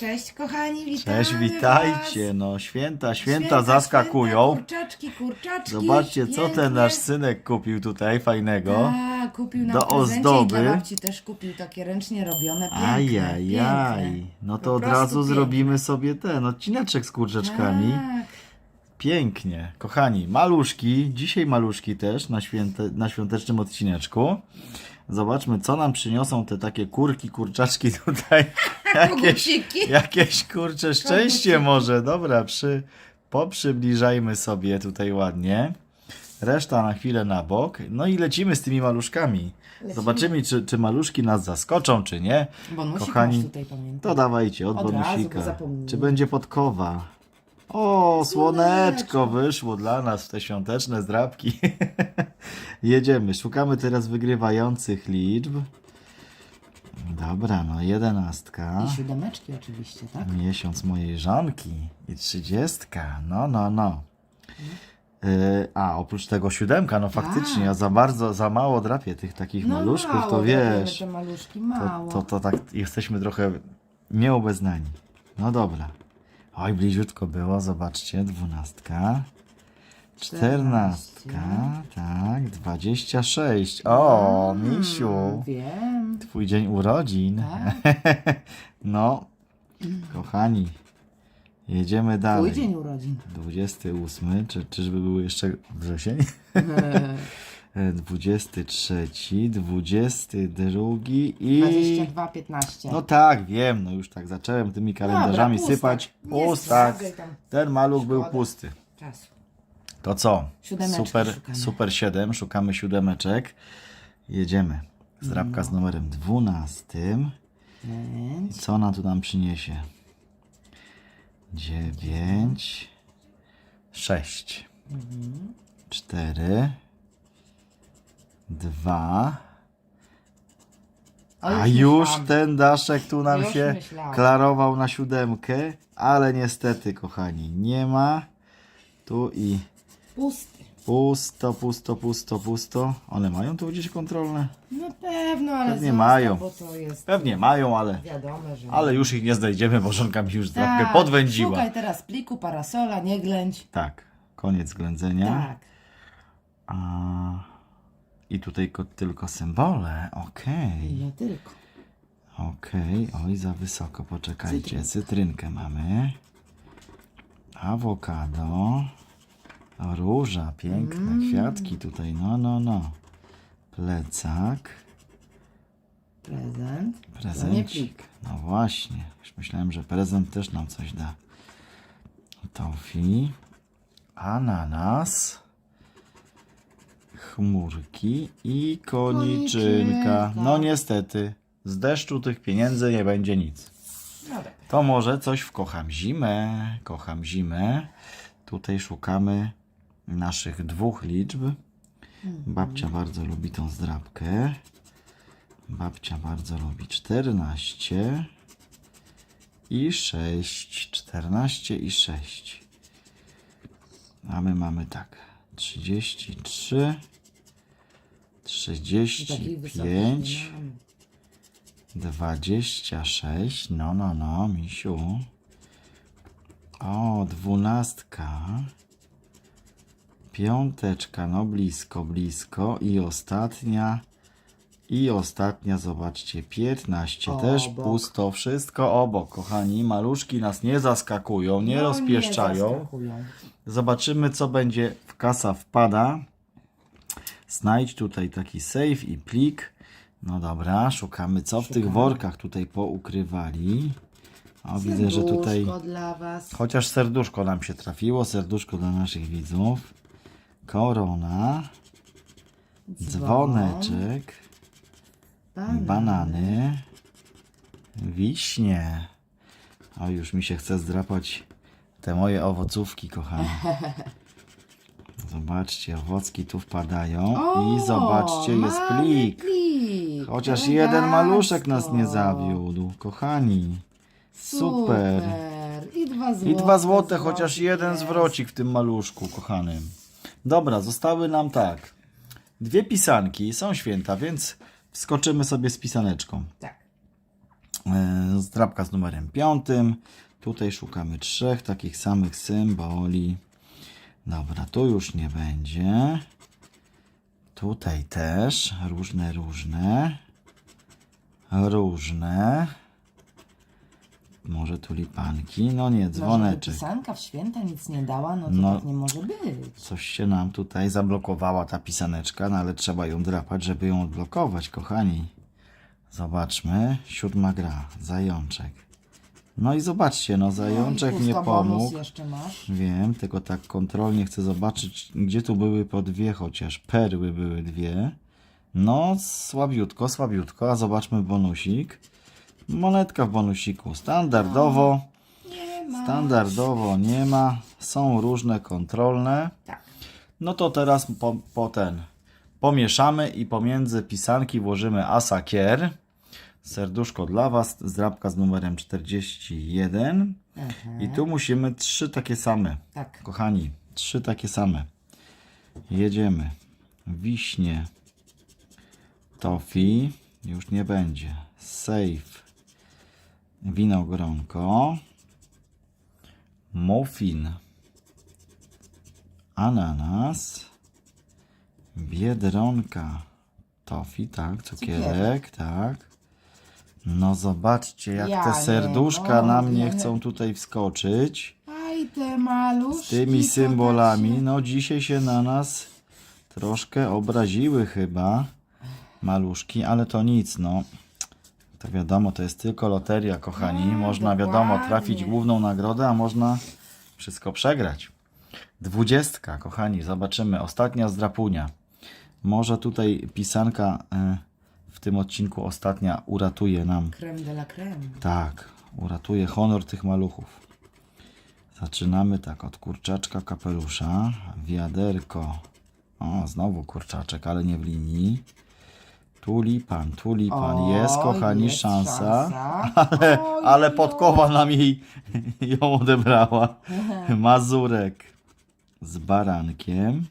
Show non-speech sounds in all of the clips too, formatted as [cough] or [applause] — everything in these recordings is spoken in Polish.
Cześć kochani, witamy Cześć, witajcie. No, święta, Was. święta zaskakują. Święta, kurczaczki, kurczaczki. Zobaczcie, co ten nasz synek kupił tutaj fajnego. A, kupił nam do ozdoby. dla babci też kupił takie ręcznie robione, piękne, Ajajaj. piękne. No to od razu piękne. zrobimy sobie ten odcineczek z kurczaczkami. Tak. Pięknie. Kochani, maluszki, dzisiaj maluszki też na, święte, na świątecznym odcineczku. Zobaczmy, co nam przyniosą te takie kurki, kurczaczki [laughs] tutaj. Jakieś, Koguciki. jakieś kurcze szczęście Koguciki. może. Dobra, przy, poprzybliżajmy sobie tutaj ładnie. Reszta na chwilę na bok. No i lecimy z tymi maluszkami. Lecimy. Zobaczymy, czy, czy maluszki nas zaskoczą, czy nie. Bonusik Kochani, masz tutaj, pamiętam. To dawajcie od, Od razu, bonusika. Czy będzie podkowa? O, słoneczko Słoneczko. wyszło dla nas w te świąteczne zdrabki. [laughs] Jedziemy. Szukamy teraz wygrywających liczb. Dobra, no jedenastka. I siódemeczki oczywiście, tak? Miesiąc mojej żonki i trzydziestka. No, no, no. Yy, a, oprócz tego siódemka, no faktycznie, Tak. ja za bardzo, za mało drapię tych takich maluszków, mało to wiesz. te maluszki, To, mało. to, to tak jesteśmy trochę nieobeznani. No dobra. Oj, bliziutko było, zobaczcie, dwunastka. Czternastka, tak, dwadzieścia sześć. O, Mm, misiu, Wiem. twój dzień urodzin. Tak. [laughs] No, kochani, jedziemy Twój dalej. dzień urodzin. 28, czy, czyżby był jeszcze wrzesień? [laughs] 23, 22 i... 22, 15. No tak, wiem, no już tak zacząłem tymi kalendarzami Dobra, sypać. Nie Pustak. tam Ten maluch był Szkoda. pusty. czasu. To co? Siódemeczki Super, szukamy. super 7, szukamy siódemeczek. Jedziemy. Zdrabka No. z numerem 12. I Pięć. co ona tu nam przyniesie? 9, 6, Mhm. 4, 2, O, A już myślałam. ten daszek tu nam Już się myślałam. klarował na siódemkę, ale niestety, kochani, nie ma. Tu i Pusty. pusto, pusto, pusto, pusto. One mają tu gdzieś kontrolne? No pewno, ale Pewnie zostaw, mają. bo to jest Pewnie mają, ale, wiadome, że... ale już ich nie znajdziemy, bo żonka mi już trochę tak, podwędziła. Szukaj teraz pliku, parasola, nie ględź. Tak, koniec ględzenia. Tak. A... I tutaj ko- tylko symbole. Okej. Nie tylko. Okej, oj, za wysoko, poczekajcie. Cytrynkę mamy. Awokado. Róża, piękne kwiatki tutaj, no, no, no. Plecak, Prezent. To nie prezencik. plik. No właśnie, już myślałem, że prezent też nam coś da. Tofi, ananas, chmurki i koniczynka. Koniczynka. No niestety, z deszczu tych pieniędzy nie będzie nic. Dobra. To może coś w Kocham Zimę. Kocham Zimę. Tutaj szukamy naszych dwóch liczb. Babcia bardzo lubi tą zdrabkę. Babcia bardzo lubi 14 i 6. 14 i 6. A my mamy tak. 33, Takich wysokich 35, nie mamy. 26, no, no, no, misiu. O, dwunastka. Piąteczka, no blisko, blisko. I ostatnia. I ostatnia, zobaczcie, 15. Też Obok. pusto, wszystko obok, kochani. Maluszki nas nie zaskakują, nie No, rozpieszczają. zaskakują. Zobaczymy, co będzie w kasa wpada. Znajdź tutaj taki save i plik. No dobra, szukamy, co w tych Szukamy. workach tutaj poukrywali. O, widzę, że tutaj Serduszko dla was. chociaż serduszko nam się trafiło, serduszko dla naszych widzów. Korona, dzwoneczek, Banan. banany, wiśnie. O, już mi się chce zdrapać te moje owocówki, kochani. [laughs] Zobaczcie, owocki tu wpadają O, i zobaczcie, jest mamy plik. plik. Chociaż Elegancko. jeden maluszek nas nie zawiódł, kochani. Super. I dwa złote. I dwa złote, chociaż jeden jest. zwrocik w tym maluszku, kochanym. Dobra, zostały nam tak. Dwie pisanki, są święta, więc wskoczymy sobie z pisaneczką. Tak. E, zdrabka z numerem piątym. Tutaj szukamy trzech takich samych symboli. Dobra, tu już nie będzie. Tutaj też różne, różne. Różne. Może tulipanki? No nie, Może dzwoneczek. pisanka w święta nic nie dała, no to No. tak nie może być. Coś się nam tutaj zablokowała ta pisaneczka, no ale trzeba ją drapać, żeby ją odblokować, kochani. Zobaczmy. Siódma gra. Zajączek. No i zobaczcie, no zajączek no i nie bonus pomógł. jeszcze masz. Wiem, tylko tak kontrolnie chcę zobaczyć, gdzie tu były po dwie chociaż. Perły były dwie. No, słabiutko, słabiutko. A zobaczmy bonusik. Monetka w bonusiku. Standardowo. Nie ma. Standardowo nie ma. Są różne kontrolne. Tak. No to teraz po, po ten pomieszamy i pomiędzy pisanki włożymy asakier. Serduszko dla Was, zdrabka z numerem 41. Aha. I tu musimy trzy takie same. Tak. Kochani, trzy takie same. Jedziemy. Wiśnie. Tofi. Już nie będzie. Safe. Winogronko. Muffin. Ananas. Biedronka. Tofi, tak. Cukierek, tak. No zobaczcie, jak Ja te nie serduszka na mogę. mnie chcą tutaj wskoczyć Aj, te maluszki. z tymi to tak symbolami. się- No dzisiaj się na nas troszkę obraziły chyba maluszki, ale to nic, no. To wiadomo, to jest tylko loteria, kochani. A, można wiadomo trafić główną nagrodę, a można wszystko przegrać. Dwudziestka, kochani, zobaczymy. Ostatnia zdrapunia. Może tutaj pisanka e, w tym odcinku ostatnia uratuje nam Creme de la creme. tak, uratuje honor tych maluchów. Zaczynamy tak od kurczaczka kapelusza, wiaderko. O, znowu kurczaczek, ale nie w linii. Tulipan, tulipan. O, jest, kochani, jest szansa. szansa. [laughs] Ale, Oj, ale podkowa nam jej [laughs] ją odebrała. [laughs] Mazurek z barankiem.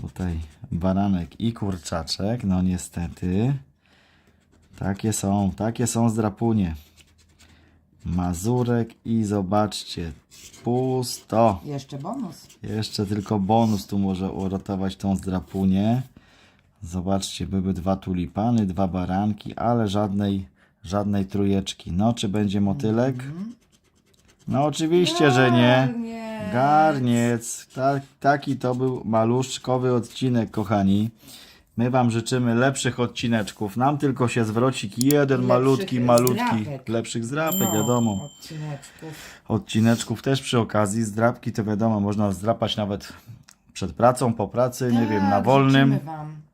Tutaj baranek i kurczaczek. No niestety. Takie są, takie są zdrapunie. Mazurek i zobaczcie, pusto. Jeszcze bonus. Jeszcze tylko bonus tu może uratować tą zdrapunię. Zobaczcie, były dwa tulipany, dwa baranki, ale żadnej, żadnej trójeczki. No, czy będzie motylek? No oczywiście, że nie. Garniec. Garniec. Tak, taki to był maluszkowy odcinek, kochani. My Wam życzymy lepszych odcineczków. Nam tylko się zwrocik jeden Lepszych malutki, malutki. zdrapek. Lepszych zdrapek, No, wiadomo. Odcineczków. Odcineczków też przy okazji. Zdrapki to wiadomo, można zdrapać nawet przed pracą, po pracy, nie wiem, na Tak, wolnym. życzymy wam.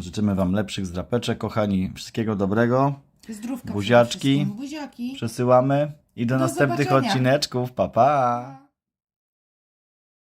Życzymy Wam lepszych zdrapeczek, kochani. Wszystkiego dobrego. Zdrówka Buziaczki. Buziaki. Przesyłamy i do, Do następnych zobaczenia. odcineczków. Pa, pa.